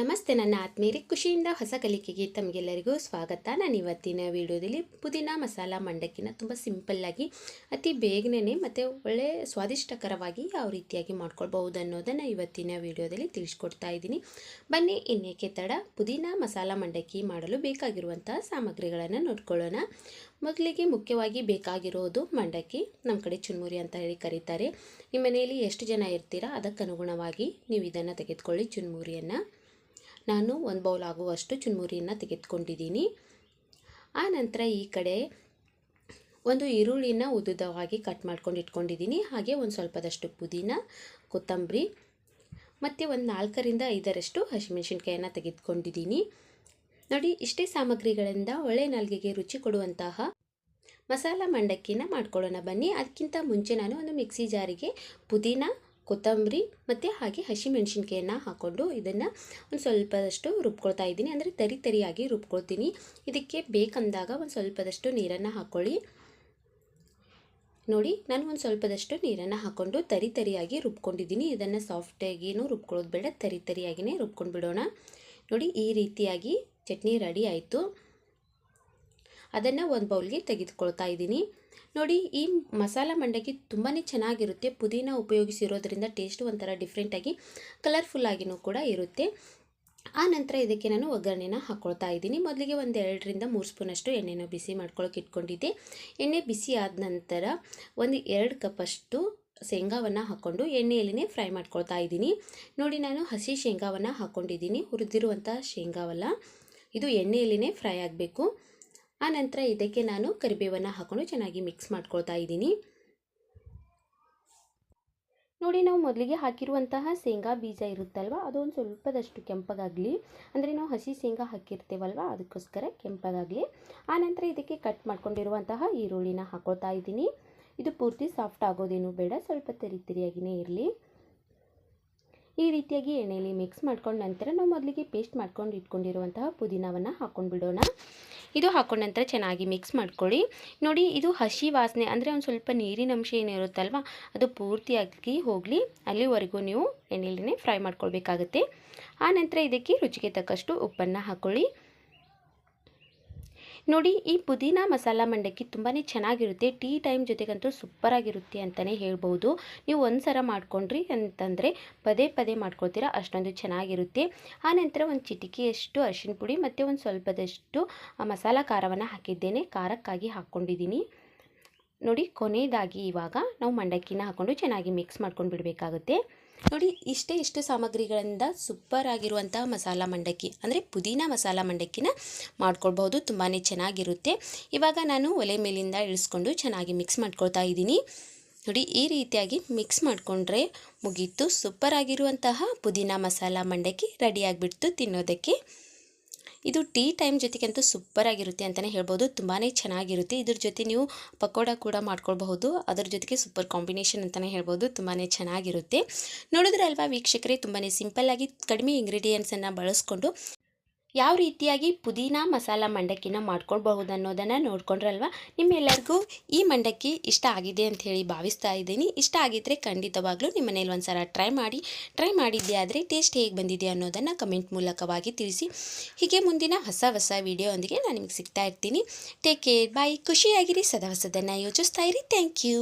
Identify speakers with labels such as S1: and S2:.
S1: ನಮಸ್ತೆ ನನ್ನ ಆತ್ಮೀಯರಿ, ಖುಷಿಯಿಂದ ಹೊಸ ಕಲಿಕೆಗೆ ತಮಗೆಲ್ಲರಿಗೂ ಸ್ವಾಗತ. ನಾನು ಇವತ್ತಿನ ವಿಡಿಯೋದಲ್ಲಿ ಪುದೀನ ಮಸಾಲ ಮಂಡಕ್ಕಿನ ತುಂಬ ಸಿಂಪಲ್ಲಾಗಿ ಅತಿ ಬೇಗನೆ ಮತ್ತು ಒಳ್ಳೆ ಸ್ವಾದಿಷ್ಟಕರವಾಗಿ ಯಾವ ರೀತಿಯಾಗಿ ಮಾಡ್ಕೊಳ್ಬಹುದು ಅನ್ನೋದನ್ನು ಇವತ್ತಿನ ವಿಡಿಯೋದಲ್ಲಿ ತಿಳಿಸ್ಕೊಡ್ತಾ ಇದ್ದೀನಿ. ಬನ್ನಿ, ಇನ್ನೇಕೆ ತಡ. ಪುದೀನ ಮಸಾಲ ಮಂಡಕ್ಕಿ ಮಾಡಲು ಬೇಕಾಗಿರುವಂಥ ಸಾಮಗ್ರಿಗಳನ್ನು ನೋಡ್ಕೊಳ್ಳೋಣ. ಮೊದಲಿಗೆ ಮುಖ್ಯವಾಗಿ ಬೇಕಾಗಿರೋದು ಮಂಡಕ್ಕಿ. ನಮ್ಮ ಕಡೆ ಚುನ್ಮುರಿ ಅಂತ ಹೇಳಿ ಕರೀತಾರೆ. ನಿಮ್ಮ ಮನೆಯಲ್ಲಿ ಎಷ್ಟು ಜನ ಇರ್ತೀರಾ? ಅದಕ್ಕನುಗುಣವಾಗಿ ನೀವು ಇದನ್ನು ತೆಗೆದುಕೊಳ್ಳಿ ಚುನ್ಮುರಿಯನ್ನು. ನಾನು ಒಂದು ಬೌಲ್ ಆಗುವಷ್ಟು ಚುನ್ಮುರಿಯನ್ನು ತೆಗೆದುಕೊಂಡಿದ್ದೀನಿ. ಆ ನಂತರ ಈ ಕಡೆ ಒಂದು ಈರುಳ್ಳಿನ ಉದ್ದುದವಾಗಿ ಕಟ್ ಮಾಡ್ಕೊಂಡು ಇಟ್ಕೊಂಡಿದ್ದೀನಿ. ಹಾಗೆ ಒಂದು ಸ್ವಲ್ಪದಷ್ಟು ಪುದೀನ, ಕೊತ್ತಂಬರಿ ಮತ್ತು ಒಂದು ನಾಲ್ಕರಿಂದ ಐದರಷ್ಟು ಹಸಿಮೆಣಸಿನ್ಕಾಯನ್ನು ತೆಗೆದುಕೊಂಡಿದ್ದೀನಿ. ನೋಡಿ, ಇಷ್ಟೇ ಸಾಮಗ್ರಿಗಳಿಂದ ಒಳ್ಳೆ ನಾಲ್ಗೆಗೆ ರುಚಿ ಕೊಡುವಂತಹ ಮಸಾಲ ಮಂಡಕ್ಕಿನ ಮಾಡ್ಕೊಳ್ಳೋಣ ಬನ್ನಿ. ಅದಕ್ಕಿಂತ ಮುಂಚೆ ನಾನು ಒಂದು ಮಿಕ್ಸಿ ಜಾರಿಗೆ ಪುದೀನ ಕೊತ್ತಂಬರಿ ಮತ್ತು ಹಾಗೆ ಹಸಿಮೆಣಸಿನ್ಕಾಯನ್ನು ಹಾಕ್ಕೊಂಡು ಇದನ್ನು ಒಂದು ಸ್ವಲ್ಪದಷ್ಟು ರುಬ್ಕೊಳ್ತಾ ಇದ್ದೀನಿ. ಅಂದರೆ ತರಿ ತರಿಯಾಗಿ ರುಬ್ಕೊಳ್ತೀನಿ. ಇದಕ್ಕೆ ಬೇಕಂದಾಗ ಒಂದು ಸ್ವಲ್ಪದಷ್ಟು ನೀರನ್ನು ಹಾಕ್ಕೊಳ್ಳಿ ನೋಡಿ, ನಾನು ಒಂದು ಸ್ವಲ್ಪದಷ್ಟು ನೀರನ್ನು ಹಾಕ್ಕೊಂಡು ತರಿ ತರಿಯಾಗಿ ರುಬ್ಕೊಂಡಿದ್ದೀನಿ. ಇದನ್ನು ಸಾಫ್ಟಾಗಿಯೂ ರುಬ್ಕೊಳ್ಳೋದು ಬೇಡ, ತರಿ ತರಿಯಾಗಿಯೇ ರುಬ್ಕೊಂಡು ಬಿಡೋಣ. ನೋಡಿ, ಈ ರೀತಿಯಾಗಿ ಚಟ್ನಿ ರೆಡಿ ಆಯಿತು. ಅದನ್ನು ಒಂದು ಬೌಲ್ಗೆ ತೆಗೆದುಕೊಳ್ತಾ ಇದ್ದೀನಿ. ನೋಡಿ, ಈ ಮಸಾಲ ಮಂಡಕ್ಕಿ ತುಂಬಾ ಚೆನ್ನಾಗಿರುತ್ತೆ. ಪುದೀನ ಉಪಯೋಗಿಸಿರೋದ್ರಿಂದ ಟೇಸ್ಟ್ ಒಂಥರ ಡಿಫ್ರೆಂಟಾಗಿ ಕಲರ್ಫುಲ್ಲಾಗಿಯೂ ಕೂಡ ಇರುತ್ತೆ. ಆ ನಂತರ ಇದಕ್ಕೆ ನಾನು ಒಗ್ಗರಣೆನ ಹಾಕ್ಕೊಳ್ತಾ ಇದ್ದೀನಿ. ಮೊದಲಿಗೆ ಒಂದು ಎರಡರಿಂದ ಮೂರು ಸ್ಪೂನಷ್ಟು ಎಣ್ಣೆನ ಬಿಸಿ ಮಾಡ್ಕೊಳ್ಳೋಕೆ ಇಟ್ಕೊಂಡಿದ್ದೆ. ಎಣ್ಣೆ ಬಿಸಿ ಆದ ನಂತರ ಒಂದು ಎರಡು ಕಪ್ಪಷ್ಟು ಶೇಂಗಾವನ್ನು ಹಾಕ್ಕೊಂಡು ಎಣ್ಣೆಯಲ್ಲಿನೇ ಫ್ರೈ ಮಾಡ್ಕೊಳ್ತಾ ಇದ್ದೀನಿ. ನೋಡಿ, ನಾನು ಹಸಿ ಶೇಂಗಾವನ್ನು ಹಾಕ್ಕೊಂಡಿದ್ದೀನಿ ಹುರಿದಿರುವಂಥ ಶೇಂಗಾವಲ್ಲ, ಇದು ಎಣ್ಣೆಯಲ್ಲಿನೇ ಫ್ರೈ ಆಗಬೇಕು. ಆ ನಂತರ ಇದಕ್ಕೆ ನಾನು ಕರಿಬೇವನ್ನು ಹಾಕೊಂಡು ಚೆನ್ನಾಗಿ ಮಿಕ್ಸ್ ಮಾಡ್ಕೊಳ್ತಾ ಇದ್ದೀನಿ. ನೋಡಿ ನಾವು ಮೊದಲಿಗೆ ಹಾಕಿರುವಂತಹ ಶೇಂಗಾ ಬೀಜ ಇರುತ್ತಲ್ವ, ಅದೊಂದು ಸ್ವಲ್ಪದಷ್ಟು ಕೆಂಪಗಾಗಲಿ, ಅಂದರೆ ನಾವು ಹಸಿ ಶೇಂಗಾ ಹಾಕಿರ್ತೇವಲ್ವ, ಅದಕ್ಕೋಸ್ಕರ ಕೆಂಪಗಾಗಲಿ. ಆನಂತರ ಇದಕ್ಕೆ ಕಟ್ ಮಾಡ್ಕೊಂಡಿರುವಂತಹ ಈರುಳ್ಳಿನ ಹಾಕ್ಕೊಳ್ತಾ ಇದ್ದೀನಿ. ಇದು ಪೂರ್ತಿ ಸಾಫ್ಟ್ ಆಗೋದೇನು ಬೇಡ, ಸ್ವಲ್ಪ ತೆರಿ ತೆರಿಯಾಗಿಯೇ ಇರಲಿ. ಈ ರೀತಿಯಾಗಿ ಎಣ್ಣೆಯಲ್ಲಿ ಮಿಕ್ಸ್ ಮಾಡ್ಕೊಂಡ ನಂತರ ನಾವು ಮೊದಲಿಗೆ ಪೇಸ್ಟ್ ಮಾಡ್ಕೊಂಡು ಇಟ್ಕೊಂಡಿರುವಂತಹ ಪುದೀನವನ್ನು ಹಾಕ್ಕೊಂಡು ಬಿಡೋಣ. ಇದು ಹಾಕೊಂಡ ನಂತರ ಚೆನ್ನಾಗಿ ಮಿಕ್ಸ್ ಮಾಡ್ಕೊಳ್ಳಿ. ನೋಡಿ, ಇದು ಹಸಿ ವಾಸನೆ, ಅಂದರೆ ಒಂದು ಸ್ವಲ್ಪ ನೀರಿನ ಅಂಶ ಏನಿರುತ್ತಲ್ವ ಅದು ಪೂರ್ತಿಯಾಗಿ ಹೋಗಲಿ. ಅಲ್ಲಿವರೆಗೂ ನೀವು ಎಣ್ಣೆಯಲ್ಲೇ ಫ್ರೈ ಮಾಡ್ಕೊಳ್ಬೇಕಾಗುತ್ತೆ. ಆ ನಂತರ ಇದಕ್ಕೆ ರುಚಿಗೆ ತಕ್ಕಷ್ಟು ಉಪ್ಪನ್ನು ಹಾಕ್ಕೊಳ್ಳಿ ನೋಡಿ, ಈ ಪುದೀನ ಮಸಾಲ ಮಂಡಕ್ಕಿ ತುಂಬಾ ಚೆನ್ನಾಗಿರುತ್ತೆ. ಟೀ ಟೈಮ್ ಜೊತೆಗಂತೂ ಸೂಪರಾಗಿರುತ್ತೆ ಅಂತಲೇ ಹೇಳ್ಬೋದು ನೀವು ಒಂದು ಸಲ ಮಾಡ್ಕೊಂಡ್ರಿ ಅಂತಂದರೆ ಪದೇ ಪದೇ ಮಾಡ್ಕೊಳ್ತೀರಾ, ಅಷ್ಟೊಂದು ಚೆನ್ನಾಗಿರುತ್ತೆ. ಆನಂತರ ಒಂದು ಚಿಟಿಕೆಯಷ್ಟು ಅರಿಶಿನ ಪುಡಿ ಮತ್ತು ಒಂದು ಸ್ವಲ್ಪದಷ್ಟು ಮಸಾಲ ಖಾರವನ್ನು ಹಾಕಿದ್ದೇನೆ. ಖಾರಕ್ಕಾಗಿ ಹಾಕ್ಕೊಂಡಿದ್ದೀನಿ. ನೋಡಿ, ಕೊನೆಯದಾಗಿ ಇವಾಗ ನಾವು ಮಂಡಕ್ಕಿನ ಹಾಕ್ಕೊಂಡು ಚೆನ್ನಾಗಿ ಮಿಕ್ಸ್ ಮಾಡ್ಕೊಂಡು ಬಿಡಬೇಕಾಗುತ್ತೆ ನೋಡಿ, ಇಷ್ಟೇ ಇಷ್ಟು ಸಾಮಗ್ರಿಗಳಿಂದ ಸೂಪರ್ ಆಗಿರುವಂತಹ ಮಸಾಲ ಮಂಡಕ್ಕಿ, ಅಂದರೆ ಪುದೀನ ಮಸಾಲ ಮಂಡಕ್ಕಿನ ಮಾಡ್ಕೊಳ್ಬಹುದು ತುಂಬಾ ಚೆನ್ನಾಗಿರುತ್ತೆ. ಇವಾಗ ನಾನು ಒಲೆ ಮೇಲಿಂದ ಇಳಿಸ್ಕೊಂಡು ಚೆನ್ನಾಗಿ ಮಿಕ್ಸ್ ಮಾಡ್ಕೊಳ್ತಾ ಇದ್ದೀನಿ. ನೋಡಿ, ಈ ರೀತಿಯಾಗಿ ಮಿಕ್ಸ್ ಮಾಡಿಕೊಂಡ್ರೆ ಮುಗೀತು. ಸೂಪರ್ ಆಗಿರುವಂತಹ ಪುದೀನ ಮಸಾಲ ಮಂಡಕ್ಕಿ ರೆಡಿಯಾಗಿಬಿಡ್ತು ತಿನ್ನೋದಕ್ಕೆ. ಇದು ಟೀ ಟೈಮ್ ಜೊತೆಗೆ ಅಂತೂ ಸೂಪರ್ ಆಗಿರುತ್ತೆ ಅಂತಲೇ ಹೇಳ್ಬೋದು. ತುಂಬಾ ಚೆನ್ನಾಗಿರುತ್ತೆ. ಇದ್ರ ಜೊತೆ ನೀವು ಪಕೋಡ ಕೂಡ ಮಾಡ್ಕೊಳ್ಬಹುದು. ಅದ್ರ ಜೊತೆಗೆ ಸೂಪರ್ ಕಾಂಬಿನೇಷನ್ ಅಂತಲೇ ಹೇಳ್ಬೋದು. ತುಂಬಾ ಚೆನ್ನಾಗಿರುತ್ತೆ. ನೋಡಿದ್ರಲ್ವಾ ವೀಕ್ಷಕರೇ ತುಂಬಾ ಆಗಿ ಕಡಿಮೆ ಇಂಗ್ರೀಡಿಯೆಂಟ್ಸನ್ನು ಬಳಸ್ಕೊಂಡು ಯಾವ ರೀತಿಯಾಗಿ ಪುದೀನ ಮಸಾಲ ಮಂಡಕ್ಕಿನ ಮಾಡ್ಕೊಳ್ಬಹುದು ಅನ್ನೋದನ್ನು ನೋಡ್ಕೊಂಡ್ರಲ್ವ? ನಿಮ್ಮೆಲ್ಲರಿಗೂ ಈ ಮಂಡಕ್ಕಿ ಇಷ್ಟ ಆಗಿದೆ ಅಂತ ಹೇಳಿ ಭಾವಿಸ್ತಾ ಇದ್ದೀನಿ. ಇಷ್ಟ ಆಗಿದ್ದರೆ ಖಂಡಿತವಾಗ್ಲೂ ನಿಮ್ಮ ಮನೇಲಿ ಒಂದು ಸಲ ಟ್ರೈ ಮಾಡಿ. ಟ್ರೈ ಮಾಡಿದ್ದೆ ಆದರೆ ಟೇಸ್ಟ್ ಹೇಗೆ ಬಂದಿದೆ ಅನ್ನೋದನ್ನು ಕಮೆಂಟ್ ಮೂಲಕವಾಗಿ ತಿಳಿಸಿ. ಹೀಗೆ ಮುಂದಿನ ಹೊಸ ಹೊಸ ವಿಡಿಯೋದೊಂದಿಗೆ ನಾನು ನಿಮಗೆ ಸಿಗ್ತಾ ಇರ್ತೀನಿ. ಟೇಕ್ ಕೇರ್ ಬಾಯ್ ಖುಷಿಯಾಗಿರಿ, ಸದಾ ಹೊಸದನ್ನು ಯೋಚಿಸ್ತಾ ಇರಿ. Thank you